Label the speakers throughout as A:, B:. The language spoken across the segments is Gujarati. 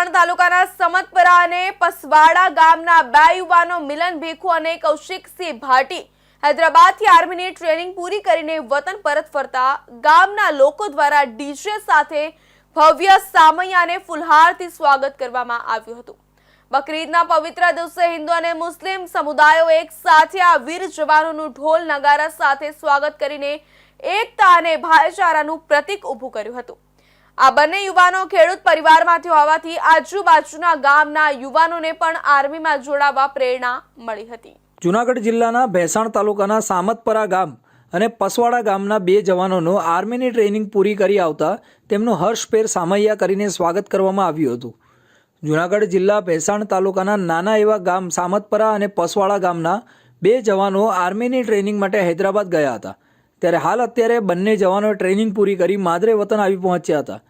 A: ભેસાણ તાલુકાના સમતપરા અને પસવાડા ગામના બે યુવાનો મિલન ભેખુ અને કૌશિકસિંહ ભાટી હૈદરાબાદથી આર્મીની ટ્રેનિંગ પૂરી કરીને વતન પરત ફરતા ગામના લોકો દ્વારા ડીજે સાથે ભવ્ય સામૈયાને ફુલહારથી સ્વાગત કરવામાં આવ્યું હતું. બકરીદના પવિત્ર દિવસે હિન્દુ અને મુસ્લિમ સમુદાયો એક સાથે આ વીર જવાનોનું ઢોલ નગારા સાથે સ્વાગત કરીને એકતા અને ભાઈચારાનું પ્રતીક ઊભું કર્યું હતું. આ બંને યુવાનો ખેડૂત પરિવારમાંથી હોવાથી આજુબાજુના ગામના યુવાનોને પણ આર્મીમાં જોડાવા પ્રેરણા મળી હતી.
B: જુનાગઢ જિલ્લાના ભેસાણ તાલુકાના સામતપરા ગામ અને પસવાડા ગામના બે જવાનોનું આર્મીની ટ્રેનિંગ પૂરી કરી આવતા તેમનું હર્ષભેર સામૈયા કરીને સ્વાગત કરવામાં આવ્યું હતું. જુનાગઢ જિલ્લા ભેસાણ તાલુકાના નાના એવા ગામ સામતપરા અને પસવાડા ગામના બે જવાનો આર્મીની ટ્રેનિંગ માટે હૈદરાબાદ ગયા હતા. ત્યારે હાલ અત્યારે બંને જવાનોએ ટ્રેનિંગ પૂરી કરી માદરે વતન આવી પહોંચ્યા હતા,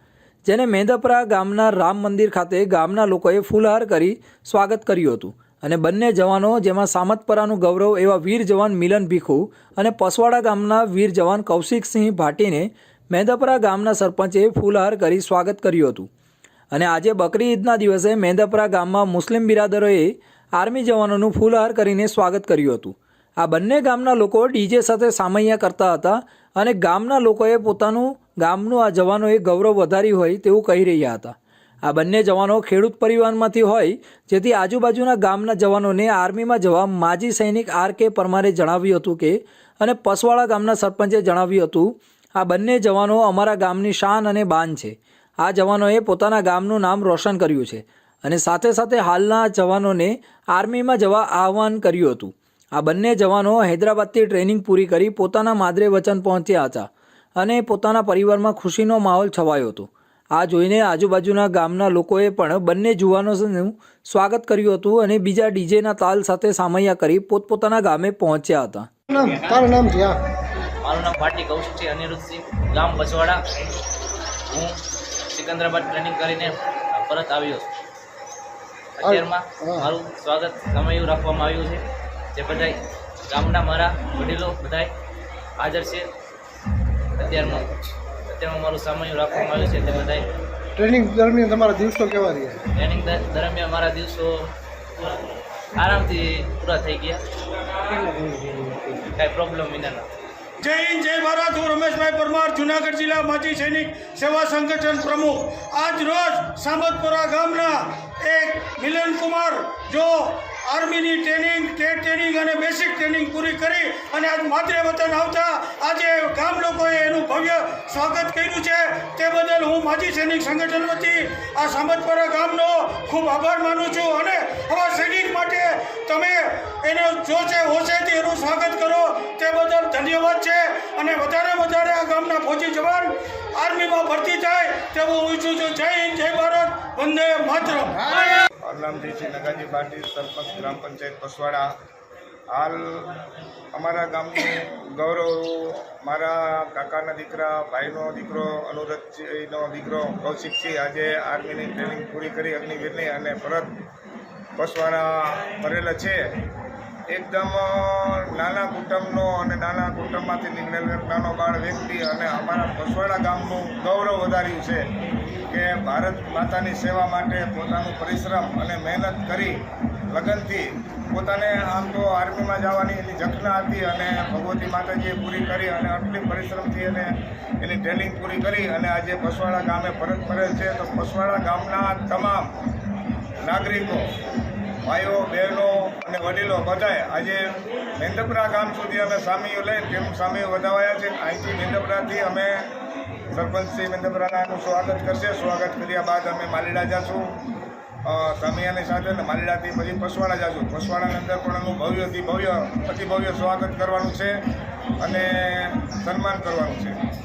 B: જેને મેંદપરા ગામના રામ મંદિર ખાતે ગામના લોકોએ ફૂલહાર કરી સ્વાગત કર્યું હતું. અને બંને જવાનો, જેમાં સામતપરાનું ગૌરવ એવા વીર જવાન મિલન ભીખુ અને પસવાડા ગામના વીર જવાન કૌશિકસિંહ ભાટીને મેંદપરા ગામના સરપંચે ફૂલહાર કરી સ્વાગત કર્યું હતું. અને આજે બકરી ઈદના દિવસે મેંદપરા ગામમાં મુસ્લિમ બિરાદરોએ આર્મી જવાનોનું ફૂલહાર કરીને સ્વાગત કર્યું હતું. આ બંને ગામના લોકો ડીજે સાથે સામૈયા કરતા હતા અને ગામના લોકોએ પોતાનું ગામનું આ જવાનોએ ગૌરવ વધાર્યું હોય તેવું કહી રહ્યા હતા. આ બંને જવાનો ખેડૂત પરિવારમાંથી હોય, જેથી આજુબાજુના ગામના જવાનોને આર્મીમાં જવા માજી સૈનિક આર કે પરમારે જણાવ્યું હતું કે, અને પસવાડા ગામના સરપંચે જણાવ્યું હતું, આ બંને જવાનો અમારા ગામની શાન અને બાન છે. આ જવાનોએ પોતાના ગામનું નામ રોશન કર્યું છે. અને સાથે સાથે હાલના જવાનોને આર્મીમાં જવા આહવાન કર્યું હતું. આ બંને જવાનો હૈદરાબાદથી ટ્રેનિંગ પૂરી કરી પોતાના માદરે વચન પહોંચ્યા હતા અને પોતાના પરિવારમાં ખુશીનો માહોલ છવાયો હતો. આ જોઈને આજુબાજુના ગામના લોકોએ પણ બંને જુવાનોનું સ્વાગત કર્યું હતું અને બીજા ડીજેના તાલ સાથે સામૈયા કરી પોતપોતાના ગામે પહોંચ્યા હતા.
C: તારું નામ છે
D: મારું નામ ભાટી કૌશિક છે અનિરુદ્ધસિંહ ગામ બસવાડા હું સિકંદરાબાદ ટ્રેનિંગ કરીને પરત આવ્યો છું. અત્યારમાં મારું સ્વાગત સમયું રાખવામાં આવ્યું છે. જે બધાય ગામના મારા વડીલો બધાય હાજર છે. અત્યારમાં અત્યારમાં મારું સામાન્ય રાખવામાં આવ્યું છે તે બધાય
C: ટ્રેનિંગ દરમિયાન તમારા દિવસો કેવા રહ્યા?
D: ટ્રેનિંગ દરમિયાન મારા દિવસો આરામથી પૂરા થઈ ગયા. કાંઈ પ્રોબ્લેમ વિના
E: જય હિન્દ જય ભારત. હું રમેશભાઈ પરમાર જુનાગઢ જિલ્લા માજી સૈનિક સેવા સંગઠન પ્રમુખ. આજ રોજ સામતપુરા ગામના એક મિલન કુમાર જો આર્મીની ટ્રેનિંગ ટેટ ટ્રેનિંગ અને બેસિક ટ્રેનિંગ પૂરી કરી અને આજ માતૃ વતન આવતા આજે ગામ લોકોએ એનું ભવ્ય સ્વાગત કર્યું છે. તે બદલ હું માજી સૈનિક સંગઠન વતી આ સામતપરા ગામનો ખૂબ આભાર માનું છું અને આવા સૈનિક માટે તમે એનો જોશે હોશે એનું સ્વાગત કરો, તે બદલ ધન્યવાદ છે. અને વધારે વધારે આ ગામના ફોજી જવાન આર્મીમાં ભરતી થાય તેવું હું ઈચ્છું છું. જય હિન્દ, જય ભારત, વંદે માતરમ.
F: છે નગાજી પાટીલ સરપંચ ગ્રામ પંચાયત પસવાડા. હાલ અમારા ગામનું ગૌરવ મારા કાકાના દીકરા, ભાઈનો દીકરો અનુરજનો દીકરો કૌશિકસિંહ આજે આર્મીની ટ્રેનિંગ પૂરી કરી અગ્નિવીરની અને પરત પસવાડા ભરેલા છે. એકદમ નાના કુટુંબનો અને નાના કુટુંબમાંથી નીકળેલો નાનો બાળ વ્યક્તિ અને અમારા પસવાડા ગામનું ગૌરવ વધાર્યું છે કે ભારત માતાની સેવા માટે પોતાનું પરિશ્રમ અને મહેનત કરી લગનથી પોતાને આમ તો આર્મીમાં જવાની એની જખના હતી અને ભગવતી માતાજીએ પૂરી કરી અને આટલી પરિશ્રમથી એને એની ટ્રેનિંગ પૂરી કરી અને આજે પસવાડા ગામે પરત ફરે છે. તો પસવાડા ગામના તમામ નાગરિકો, ભાઈઓ, બહેનો અને વડીલો બધાએ આજે મેંદપરા ગામ સુધી અમે સામીઓ લઈ તેમ સામીઓ વધાવાયા છે. અહીંથી મેંદપરાથી અમે સરપંચ શ્રી મેંદપરાનાનું સ્વાગત કરશે. સ્વાગત કર્યા બાદ અમે માલીડા જઈશું અ, સામિયાની સાથે અને માલીડાથી પછી પસવાડા જઈશું પસવાડાની અંદર પણ એનું ભવ્યથી ભવ્ય અતિ ભવ્ય સ્વાગત કરવાનું છે અને સન્માન કરવાનું છે.